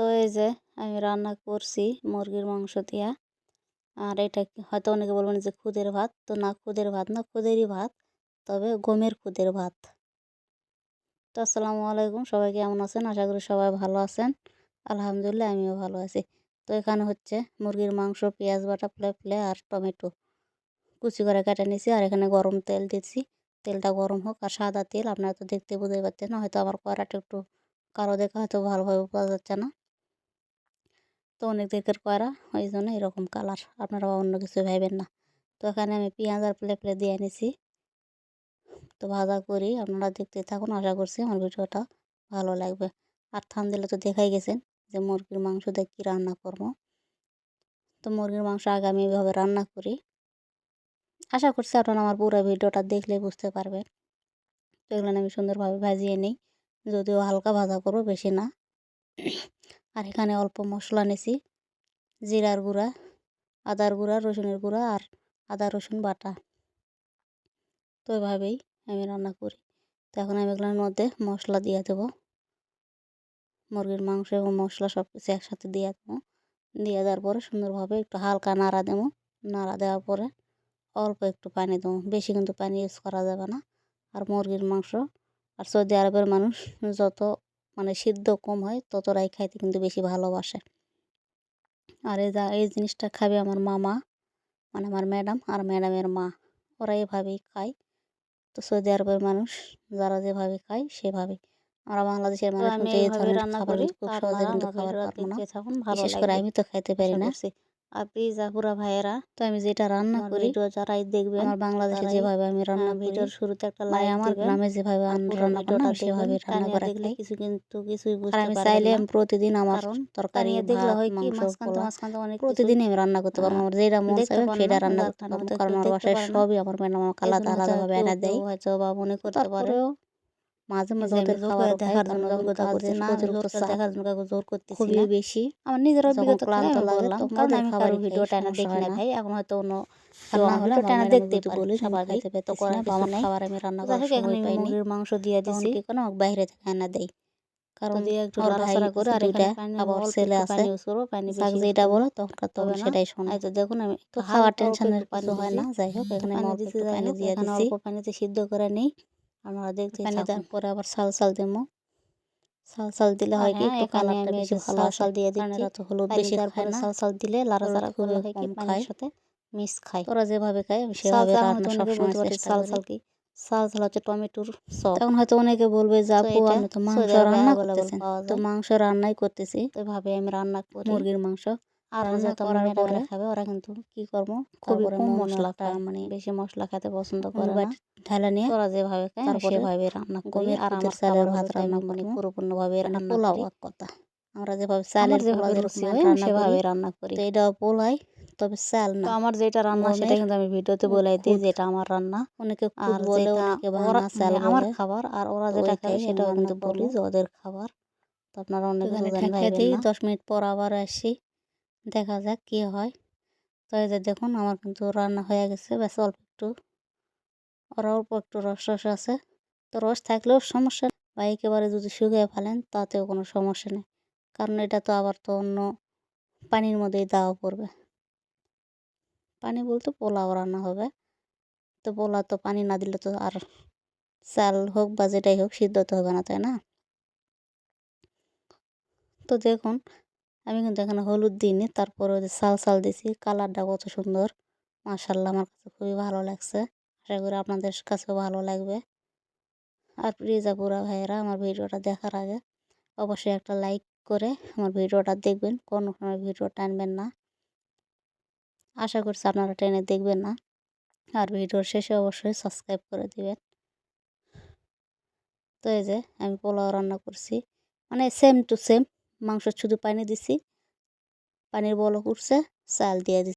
তো এই যে আমি রান্না করছি মুরগির মাংস দিয়া। আর এটা হয়তো অনেকে বলবেন যে খুদের ভাত। তো না খুদের ভাত না খুদেরই ভাত, তবে গমের খুদের ভাত। তো আসসালামু আলাইকুম, সবাই কেমন আছেন? আশা করি সবাই ভালো আছেন। আলহামদুলিল্লাহ, আমিও ভালো আছি। তো এখানে হচ্ছে মুরগির মাংস, পেঁয়াজ বাটা, প্লে প্লে আর টমেটো। কুচি করে কেটে নিয়েছি আর এখানে গরম তেল দিচ্ছি। তেলটা গরম হোক আর সাদা তেল, আপনারা তো দেখতে বুঝতে পারছেন না, হয়তো আমার কড়াটা একটু কারও দেখা হয়তো ভালোভাবে বোঝা যাচ্ছে না। তো অনেক দিকের কয়রা ওই জন্য এরকম কালার আপনারা অন্য কিছু ভাবেন না। তো এখানে আমি পেঁয়াজ আর প্লে প্লে দিয়ে এনেছি। তো ভাজা করি, আপনারা দেখতে থাকুন, আশা করছি আমার ভিডিওটা ভালো লাগবে। আর থান দিলে তো দেখাই গেছেন যে মুরগির মাংস দিয়ে কী রান্না করব। তো মুরগির মাংস আগে আমি এভাবে রান্না করি। আশা করছি আপনারা আমার পুরো ভিডিওটা দেখলে বুঝতে পারবেন। তো এগুলো আমি সুন্দরভাবে ভাজিয়ে নিই, যদিও হালকা ভাজা করব, বেশি না। আর এখানে অল্প মশলা নিছি। জিরার গুঁড়া, আদার গুঁড়া, রসুনের গুঁড়া আর আদা, রসুন বাটা। তো এভাবেই আমি রান্না করি। তো এখন আমি এগুলোর মধ্যে মশলা দিয়ে দেবো। মুরগির মাংস এবং মশলা সব কিছু একসাথে দিয়ে দেবো। দিয়ে দেওয়ার পরে সুন্দরভাবে একটু হালকা নাড়া দেবো। নাড়া দেওয়ার পরে অল্প একটু পানি দেবো। বেশি কিন্তু পানি ইউজ করা যাবে না। আর মুরগির মাংস আর সৌদি আরবের মানুষ যত মানে সিদ্ধ কম হয় ততটাই খাইতে কিন্তু বেশি ভালোবাসে। আর এই যা এই জিনিসটা খাবে আমার মামা মানে আমার ম্যাডাম আর ম্যাডামের মা। ওরা এভাবেই খায়। তো সৌদি আরবের মানুষ যারা যেভাবে খায় সেভাবে আমরা বাংলাদেশের মানুষ কিন্তু এই ধরনের খাবার খুব সহজে কিন্তু খাবার পারব না। বিশেষ করে আমি তো খাইতে পারি না। প্লিজ আপুরা ভাইয়েরা তো আমি যেটা রান্না করি যারাই দেখবেন আমার বাংলাদেশে যেভাবে আমি রান্না ভিডিওর শুরুতে একটা লাইক আমার গ্রামে যেভাবে রান্না করি সেভাবে রান্না করা খাই কিছু কিন্তু কিছুই বুঝতে আমি চাইলে আমি প্রতিদিন আমার তরকারি দেখলে হয় কি মাঝখানতে মাঝখানতে অনেক প্রতিদিন আমি রান্না করতে পারব আমার যেটা মন চাইবে সেটা রান্না করতে পারব কারণ আমার বাসায় সবই আমার ম্যাডাম আমাকে আলাদা আলাদাভাবে এনে দেয়। হয়তো বা মনে করতে পারে। মাঝে মাঝে ওদের খাবার দেখার জন্য যোগ্যতা করছি না দেখার জন্য কাউকে জোর করতেছি খুবই বেশি। আমার নিজের অভিজ্ঞতা ক্লান্ত লাগলাম কারণ আমি কারও ভিডিও টানা দেখি না ভাই এখন হয়তো অন্য রান্না হলে টানা দেখতে বলি সবার পেতে করে আমার খাবার আমি রান্না করার সময় পাইনি। মাংস দিয়ে দিছি। কোনো বাইরে থেকে দেই। কারণ একটু করে আর এটা আবার ছেলে আছে। শাক যেটা বলো তখন তখন সেটাই শোনাই তো দেখুন আমি খাওয়ার টেনশনের কিছু হয় না যাই হোক এখানে পানি দিয়ে দিছি পানিতে সিদ্ধ করে নেই আমরা দেখতে পানি দেওয়ার পরে আবার সাল সাল দেবো। সাল সাল দিলে হয় কি? একটু কালারটা বেশি ভালো। সাল দিয়ে দিচ্ছি। তো হলুদ বেশি খায় সাল সাল দিলে পানির সাথে মিক্স খায়। ওরা যেভাবে খায় আমি সেভাবে রান্না সবসময় চেষ্টা সাল সাল কি? সাল সাল হচ্ছে টমেটোর সস তখন হয়তো অনেকে বলবে যে আপু আমি তো মাংস রান্না করতেছি। তো মাংস রান্নাই করতেছি। এভাবে আমি রান্না করি। মুরগির মাংস। আর রান্না করার পরে খাবে ওরা কিন্তু কি করব? খুবই কম মশলা খায়। মানে বেশি মশলা খেতে পছন্দ করে না। ঢালা নিয়ে ওরা যেভাবে খায় তারপরে সেভাবে রান্না করি। আর আমার চালের ভাত রান্না করি পুরোপূর্ণ ভাবে রান্না পোলাও এক কথা। আমরা যেভাবে চালের যেভাবে রুচি হয় সেভাবে রান্না করি। তো এটা পোলাই তবে চাল না। আমার যেটা রান্না সেটা কিন্তু আমি ভিডিওতে বলাই দিই যেটা আমার রান্না। অনেকে আর বলে অনেকে চাল আমার খাবার আর ওরা যেটা খায় সেটাও কিন্তু বলি যে ওদের খাবার। তো আপনারা অনেক দশ মিনিট পর আবার আসি। দেখা যাক কী হয়। তো এই যে দেখুন আমার কিন্তু রান্না হয়ে গেছে, ব্যাস অল্প একটু, আর অল্প একটু রস রস আছে। তো রস থাকলেও সমস্যা বা একেবারে যদি শুকিয়ে ফেলেন তাতেও কোনো সমস্যা নেই, কারণ এটা তো আবার তো অন্য পানির মধ্যেই দেওয়া পড়বে। পানি বলতে পোলাও রান্না হবে। তো পোলা তো পানি না দিলে তো আর চাল হোক বা যেটাই হোক সিদ্ধ তো হবে না, তাই না? তো দেখুন আমি কিন্তু এখানে হলুদ দিইনি, তারপরে ওই যে সাল সাল দিছি কালারটা কত সুন্দর। মার্শাল্লাহ আমার কাছে খুবই ভালো লাগছে। আশা করি আপনাদের কাছেও ভালো লাগবে। আর প্লিজা পুরা ভাইয়েরা, আমার ভিডিওটা দেখার আগে অবশ্যই একটা লাইক করে আমার ভিডিওটা দেখবেন, কোনো সময় ভিডিও টানবেন না। আশা করছি আপনারা টেনে দেখবেন না। আর ভিডিওর শেষে অবশ্যই সাবস্ক্রাইব করে দিবেন। তো এই যে আমি পোলাও রান্না করছি। মানে সেম টু সেম মাংস শুধু পানি দিছি। পানির বল উঠছে চাল দিয়ে দিছি।